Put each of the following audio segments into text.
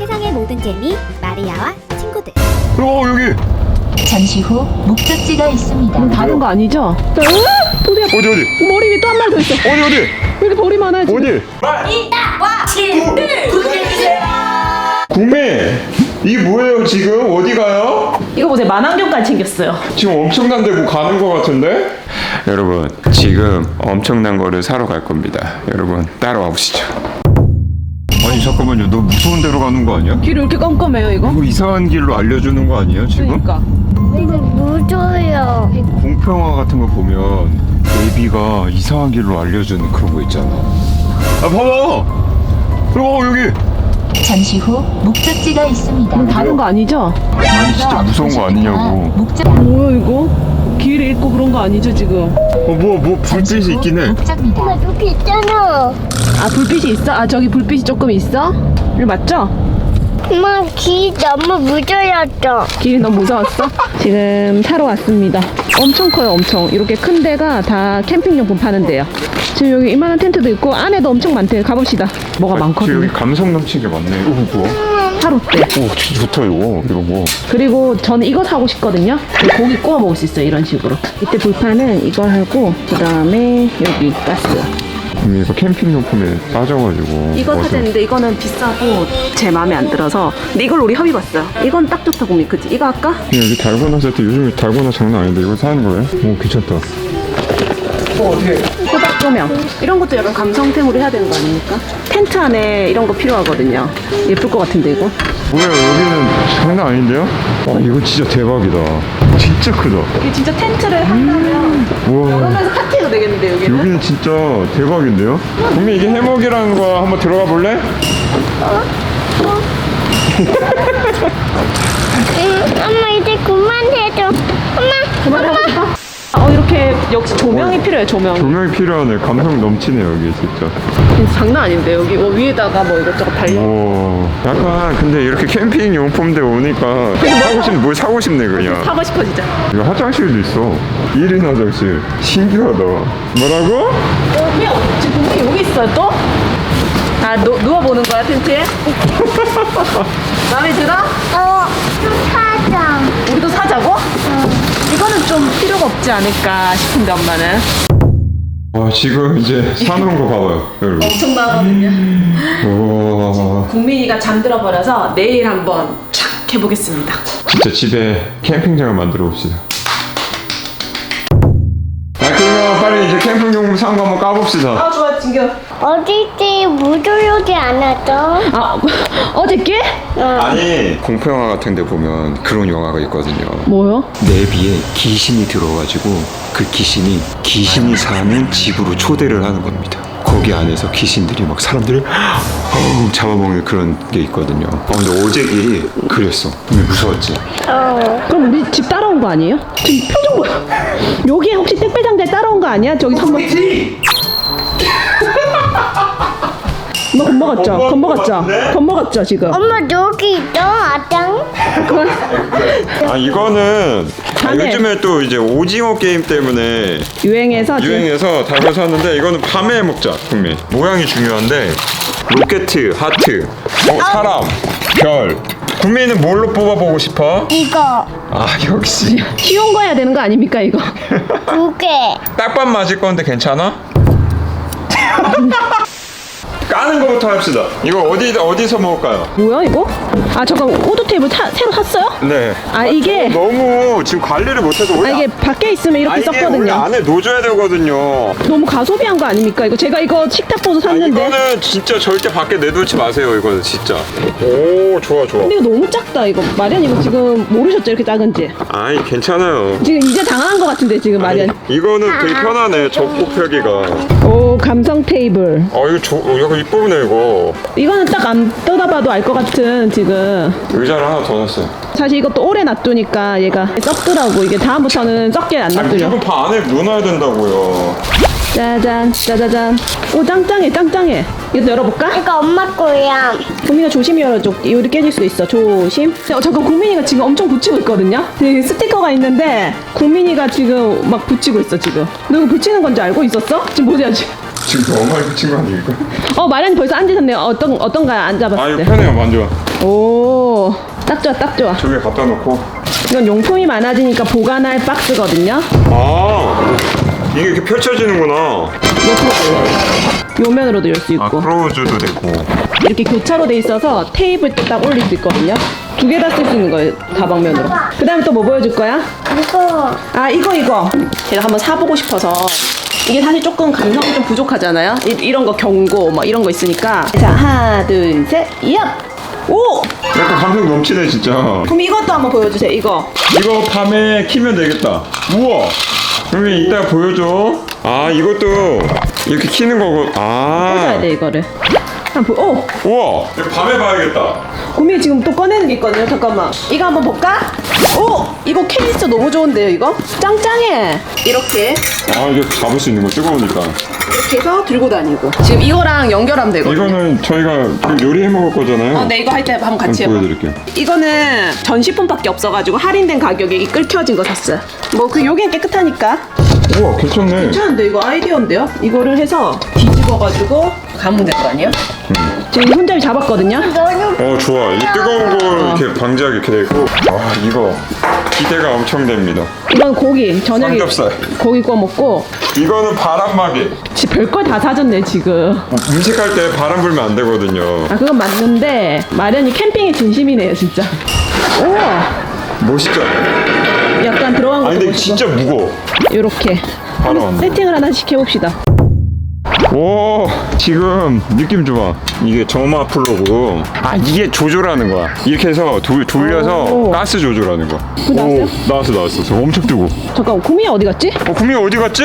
세상의 모든 재미 마리아와 친구들 어 여기 잠시 후 목적지가 있습니다. 다른 거 아니죠? 어? 도리야 어디 어디 머리 위에 또 한 마리 더 있어. 어디 어디 왜 이렇게 벌이 많아 지금? 어디 국민 이 뭐예요 지금 어디 가요? 이거 보세요 만환경까지 챙겼어요. 지금 엄청난 데뭐 가는 거 같은데? 여러분 지금 엄청난 거를 사러 갈 겁니다 여러분 따라와 보시죠 아니 잠깐만요 너 무서운 데로 가는 거 아니야? 길이 왜 이렇게 깜깜해요 이거? 뭐 이상한 길로 알려주는 거 아니에요 지금? 그러니까. 이거 무서워요 공평화 같은 거 보면 베이비가 이상한 길로 알려주는 그런 거 있잖아 아 봐봐 어 여기 잠시 후 목적지가 있습니다. 다른 거 아니죠? 아니 진짜 무서운 거 아니냐고 목적 뭐야 이거? 길 잃고 그런 거 아니죠 지금? 어 뭐 뭐 불빛이 있긴 해 목적입니다. 여기 있잖아 아 불빛이 있어? 아 저기 불빛이 조금 있어? 이거 맞죠? 엄마 기 너무 무서웠어 길이 너무 무서웠어? 지금 사러 왔습니다. 엄청 커요, 엄청. 이렇게 큰 데가 다 캠핑용품 파는 데요. 지금 여기 이만한 텐트도 있고 안에도 엄청 많대요. 가봅시다. 뭐가 지금 여기 많거든요. 감성 넘치게 많네 오 뭐야 하루때. 오 진짜 좋다 이거 이거 뭐 그리고 저는 이거 사고 싶거든요. 고기 구워 먹을 수 있어요, 이런 식으로. 이때 불판은 이거 하고 그다음에 여기 가스. 음, 이거 캠핑 용품에 빠져가지고 이거 어서- 사자는데 이거는 비싸고 제 마음에 안 들어서. 근데 이걸 우리 협의 봤어요. 이건 딱 좋다 고민 그치? 이거 할까? 그냥 여기 달고나 세트 요즘에 달고나 장난 아닌데 이거 사는 거예요? 오 괜찮다 호박 조명 이런 것도 약간 감성템으로 해야 되는 거 아닙니까? 텐트 안에 이런 거 필요하거든요. 예쁠 것 같은데 이거? 뭐야 여기는 장난 아닌데요? 와 이거 진짜 대박이다 진짜 크다 이게 진짜 텐트를 한다면 우와 그러면서 파티가 되겠는데 여기는? 여기는 진짜 대박인데요? 국민 이게 해먹이라는 거 한번 들어가 볼래? 응, 엄마 이제 그만 해줘 엄마 그만하고 싶 어? 어 이렇게 역시 조명이 필요해 조명. 조명이 필요하네 감성 넘치네 여기 진짜 진짜 장난 아닌데 여기 뭐 위에다가 뭐 이것저것 달려. 오 약간 근데 이렇게 캠핑 용품대 오니까 사고 싶네 뭘 사고 싶네 그냥 사고 싶어 진짜. 이거 화장실도 있어 1인 화장실 신기하다 뭐라고? 여기 어- 지금 분명히 여기 있어요 또? 아 누, 누워보는 거야 텐트에? 마음에 들어? 어 사자 우리도 사자고? 이거는 좀 필요가 없지 않을까 싶은데 엄마는. 와 지금 이제 사놓은 거 봐봐요 여러분 엄청 나거든요. 우와 국민이가 잠들어 버려서 내일 한번 촥 해보겠습니다. 진짜 집에 캠핑장을 만들어 봅시다 빨리 이제 캠핑 용품 산 거 한번 까봅시다 아 좋아 진겨. 어디지 무서우지 않았어 아 어저께? 아니 공포영화 같은 데 보면 그런 영화가 있거든요 뭐요? 내비에 귀신이 들어가지고 그 귀신이 귀신이 사는 집으로 초대를 하는 겁니다. 거기 안에서 귀신들이 막 사람들을 어우, 잡아먹는 그런 게 있거든요. 어, 근데 어제 일이 그랬어. 근데 무서웠지? 그럼 우리 집 따라온 거 아니에요? 지금 표정 뭐야? 여기 혹시 택배 장대 따라온 거 아니야? 저기 선물. 너 겁먹었죠? 겁먹었죠? 겁먹었죠 지금? 엄마 여기 있어 아장 아 이거는 아, 밤에. 요즘에 또 이제 오징어 게임 때문에 유행해서 지금 유행해서 달고 샀는데 이거는 밤에 먹자 국민. 모양이 중요한데 로켓, 하트, 어, 사람, 별. 국민은 뭘로 뽑아보고 싶어? 이거 아 역시 쉬운 거 해야 되는 거 아닙니까 이거? 두 개 딱밥 맞을 건데 괜찮아? 까는 거부터 합시다. 이거 어디 어디서 먹을까요? 뭐야 이거? 아 잠깐 오드 테이블 타, 새로 샀어요? 네. 아 이게 너무 지금 관리를 못해서 아 원래 이게 밖에 있으면 아, 이렇게 이게 원래 썼거든요. 안에 놓줘야 되거든요. 너무 가소비한 거 아닙니까 이거? 제가 이거 식탁 보도 아, 샀는데 이거는 진짜 절대 밖에 내놓지 마세요. 이거는 진짜. 오 좋아 좋아. 근데 이거 너무 작다 이거 마련 이거 지금 모르셨죠 이렇게 작은지? 아니 괜찮아요. 지금 이제 당한 것 같은데 지금 마련. 이거는 되게 편하네. 접고 펴기가. 오 감성 테이블. 어 이거 조, 어, 이거 이쁘네 이거. 이거는 딱안 떠다봐도 알 것 같은 지금. 의자를 하나 더 놨어요. 사실 이것도 오래 놔두니까 얘가 썩더라고 이게 다음부터는 썩게 안 아니 놔두려. 이거 방 안에 넣어놔야 된다고요. 짜잔 짜자잔. 오 짱짱해 짱짱해. 이것도 열어볼까? 이거 엄마 거야 국민아 조심히 열어줘. 이거 깨질 수도 있어. 조심. 어, 잠깐 국민이가 지금 엄청 붙이고 있거든요. 여기 스티커가 있는데 국민이가 지금 막 붙이고 있어 지금. 너 이거 붙이는 건지 알고 있었어? 지금 보세요 지금. 지금 너무 많이 붙인 거 아닙니까? 어 마련이 벌써 앉으셨네요. 어떤 어떤가요? 앉아봤을 아 이거 때. 편해요 완전. 오, 딱 좋아, 딱 좋아. 저기 갖다 놓고. 이건 용품이 많아지니까 보관할 박스거든요. 아, 이게 이렇게 펼쳐지는구나. 옆으로 요 면으로도 열수 있고. 아, 크로우즈도 되고. 이렇게 교차로 돼 있어서 테이블 때 딱 올릴 수 있거든요. 두 개 다 쓸 수 있는 거예요, 가방면으로. 그 다음에 또 뭐 보여줄 거야? 이거 아, 이거, 이거. 제가 한번 사보고 싶어서. 이게 사실 조금 감성이 좀 부족하잖아요? 이, 런거 경고, 뭐 이런 거 있으니까. 자, 하나, 둘, 셋, 얍! 오! 약간 감성 넘치네, 진짜. 그럼 이것도 한번 보여주세요, 이거. 이거 밤에 키면 되겠다. 우와. 그러면 이따 보여줘. 아, 이것도 이렇게 키는 거고. 꽂아야 아. 돼, 이거를. 한번 보, 오! 우와. 이거 밤에 봐야겠다. 고민이 지금 또 꺼내는 게 있거든요. 잠깐만. 이거 한번 볼까? 오! 이거 케이스 너무 좋은데요, 이거? 짱짱해. 이렇게. 아, 이거 잡을 수 있는 거 뜨거우니까. 이렇게 해서 들고 다니고. 지금 이거랑 연결하면 되거든요. 이거는 저희가 그 요리해 먹을 거잖아요. 어, 네, 이거 할 때 한번 같이 해봐. 한번 보여드릴게요. 이거는 전시품밖에 없어가지고 할인된 가격에 이 끌켜진 거 샀어요. 뭐그 여기는 깨끗하니까. 우와, 괜찮네. 괜찮은데 이거 아이디어인데요? 이거를 해서 뒤집어가지고 가면 될 거 아니에요? 지금 이 손잡이 잡았거든요. 어, 좋아. 이 뜨거운 거 이렇게 방지하게 이렇게 돼 있고. 와, 이거 기대가 엄청 됩니다. 이건 고기 저녁에 삼겹살. 고기 구워 먹고 이거는 바람막이. 지 별걸 다 사줬네 지금. 음식할 때 바람 불면 안 되거든요. 아 그건 맞는데 마련이 캠핑의 진심이네요 진짜. 우와 멋있죠? 약간 들어간 아니 것도 근데 멋있고. 진짜 무거워. 이렇게 바로. 세팅을 하나씩 해봅시다. 오 지금 느낌 좋아. 이게 점화 플러그. 아 이게 조절하는 거야. 이렇게 해서 도- 돌려서 오. 가스 조절하는 거야. 나왔어요? 오, 나왔어 나왔어. 저 엄청 뜨고. 잠깐 구미 어디 갔지? 어 구미 어디 갔지?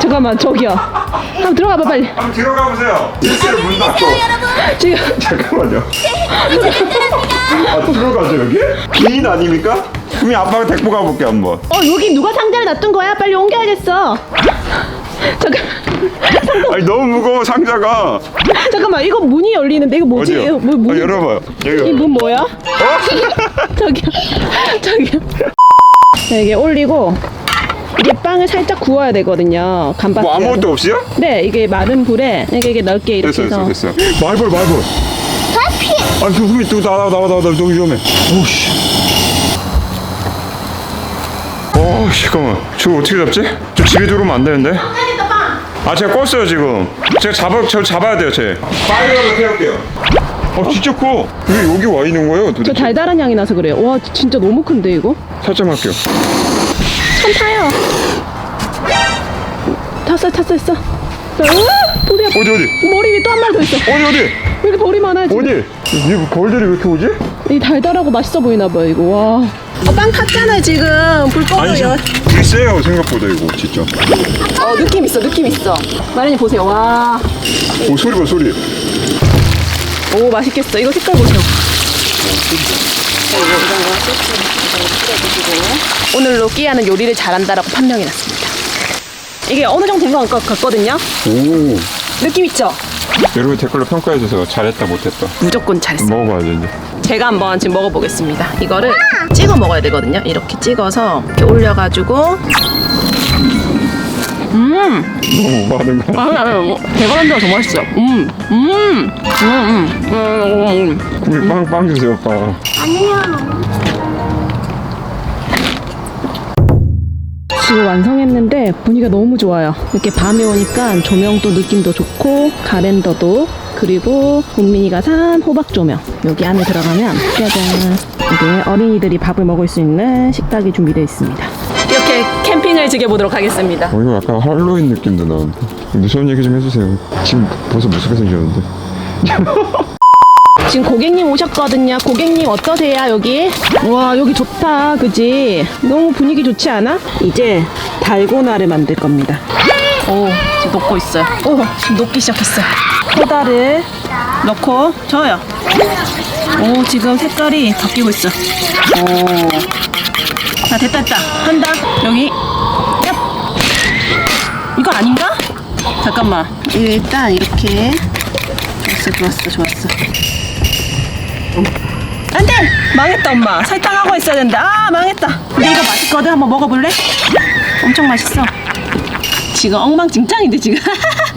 잠깐만 저기요. 한번 들어가 봐 빨리. 한번 들어가 보세요. 실제로 문 닫고. 지금 잠깐만요. 아 들어가죠 여기? 빈 아닙니까? 구미 아빠가 데리고 가볼게 한번. 어 여기 누가 상자를 놔둔 거야? 빨리 옮겨야겠어. 잠깐 아니 너무 무거워 상자가. 잠깐만 이거 문이 열리는데 이거 뭐지? 어디요? 이거 뭐, 문, 아, 열어봐요. 여기. 이 문 뭐야? 어? 저기요 저기요. 자, 이게 올리고 이게 빵을 살짝 구워야 되거든요. 간바스. 뭐 아무것도 없이요? 네 이게 마른 불에 이게, 이게 넓게 이렇게 됐어 해서 됐어 됐어. 말벌 말벌. 아, 그 후미 또 나와 나와 나와 너무 위험해. 오씨. 어, 잠깐만. 저 어떻게 잡지? 저 집에 들어오면 안 되는데. 아, 제가 껐어요 지금. 제가 잡아 저 잡아야 돼요, 제. 파이어로 태울게요. 어, 진짜 커. 왜 여기 와 있는 거예요, 저 도대체? 달달한 향이 나서 그래요. 와 진짜 너무 큰데 이거? 살짝만 할게요. 참 타요. 탔어 탔어 했어. 자, 어디 어디? 머리 위에 또 한 마리 더 있어. 어디 어디? 왜 이렇게 벌이 많아요 지금? 어디? 이 벌들이 왜 이렇게 오지? 이 달달하고 맛있어 보이나 봐요 이거 와. 어, 빵 탔잖아 지금 불 꺼요. 아니, 지금 되게 세요 생각보다 이거 진짜. 어 느낌 있어 느낌 있어. 마련이 보세요 와. 오 소리 봐 소리. 오 맛있겠어. 이거 색깔 보세요. 오늘로 끼야는 요리를 잘한다라고 판명이 났습니다. 이게 어느 정도 된것 같거든요. 오. 느낌 있죠? 여러분 댓글로 평가해 주세요. 잘했다 못했다. 무조건 잘했어. 먹어봐야죠 이제. 제가 한번 지금 먹어보겠습니다. 이거를 찍어 먹어야 되거든요. 이렇게 찍어서 이렇게 올려가지고 음, 너무 많은 거. 아니 아니 대단한데 정말 맛있어요. 음, 음, 음, 음, 음, 음. 우리 빵빵 주세요 빵. 아니 지금 완성했는데 분위기가 너무 좋아요. 이렇게 밤에 오니까 조명도 느낌도 좋고 가랜더도 그리고 국민이가 산 호박 조명 여기 안에 들어가면 짜잔 이게 어린이들이 밥을 먹을 수 있는 식탁이 준비되어 있습니다. 이렇게 캠핑을 즐겨보도록 하겠습니다. 어 이거 약간 할로윈 느낌도 나는데. 무서운 얘기 좀 해주세요. 지금 벌써 무섭게 생겼는데. 지금 고객님 오셨거든요. 고객님 어떠세요 여기? 와 여기 좋다, 그지? 너무 분위기 좋지 않아? 이제 달고나를 만들 겁니다. 오 지금 녹고 있어요. 오 지금 녹기 시작했어요. 소다를 넣고 저어요. 오 지금 색깔이 바뀌고 있어. 오. 자 됐다 됐다 한다 여기. 얍. 이거 아닌가? 잠깐만. 일단 이렇게. 좋았어 좋았어 좋았어. 안돼! 망했다 엄마. 설탕하고 있어야 된다. 아 망했다. 근데 이거 맛있거든? 한번 먹어볼래? 엄청 맛있어. 지금 엉망진창인데 지금